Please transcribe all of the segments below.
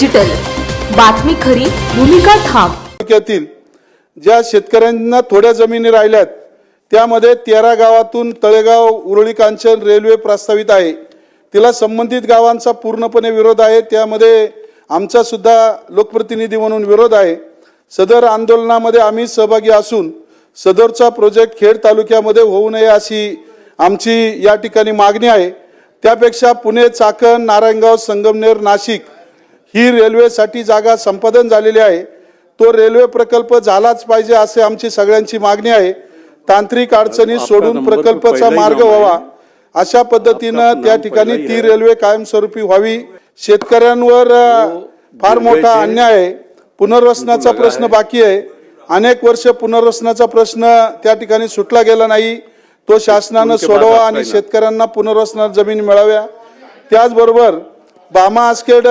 Digital बातमी खरी भूमिका ठाम. तालुक्यातील ज्या शेतकऱ्यांना थोड्या जमिनी राहिल्यात त्यामध्ये तेरा गावातून तळेगाव उरळी कांचन रेल्वे प्रस्तावित आहे. तिला संबंधित गावांचा पूर्णपणे विरोध आहे. त्यामध्ये आमचा सुद्धा लोकप्रतिनिधी म्हणून विरोध आहे. सदर आंदोलनामध्ये आम्ही सहभागी असून सदरचा प्रोजेक्ट खेड तालुक्यामध्ये होऊ नये अशी आमची या ठिकाणी मागणी आहे. त्यापेक्षा पुणे चाकण नारायणगाव संगमनेर नाशिक ही रेल्वेसाठी जागा संपादन झालेली आहे. तो रेल्वे प्रकल्प झालाच पाहिजे असे आमची सगळ्यांची मागणी आहे. तांत्रिक अडचणी सोडून प्रकल्पाचा मार्ग व्हावा. अशा पद्धतीनं त्या ठिकाणी ती रेल्वे कायमस्वरूपी व्हावी. शेतकऱ्यांवर फार मोठा अन्याय आहे. पुनर्वसनाचा प्रश्न बाकी आहे. अनेक वर्ष पुनर्वसनाचा प्रश्न त्या ठिकाणी सुटला गेला नाही. तो शासनानं सोडवा आणि शेतकऱ्यांना पुनर्वसनात जमीन मिळाव्या. त्याचबरोबर बामा आसखेड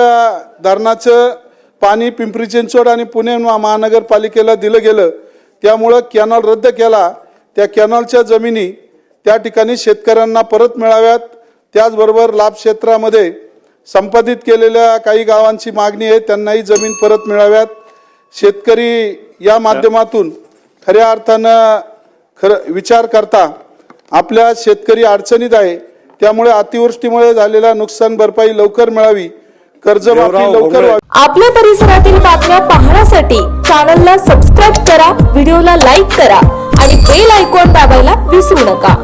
धरणाचं पाणी पिंपरी चिंचवड आणि पुणे महानगरपालिकेला दिलं गेलं. त्यामुळं कॅनॉल रद्द केला. त्या कॅनॉलच्या जमिनी त्या ठिकाणी शेतकऱ्यांना परत मिळाव्यात. त्याचबरोबर लाभ क्षेत्रामध्ये संपादित केलेल्या काही गावांची मागणी आहे त्यांनाही जमीन परत मिळाव्यात. शेतकरी या माध्यमातून खऱ्या अर्थानं खरं विचार करता आपल्या शेतकरी अडचणीत आहे. त्यामुळे अतिवृष्टीमुळे झालेल्या नुकसान भरपाई लवकर मिळावी. कर्जमाफी लवकर. व्हावी. आपल्या परिसरातील बातम्या पाहण्यासाठी चॅनलला सबस्क्राईब करा व्हिडिओला लाईक करा आणि बेल आयकॉन दाबायला विसरू नका.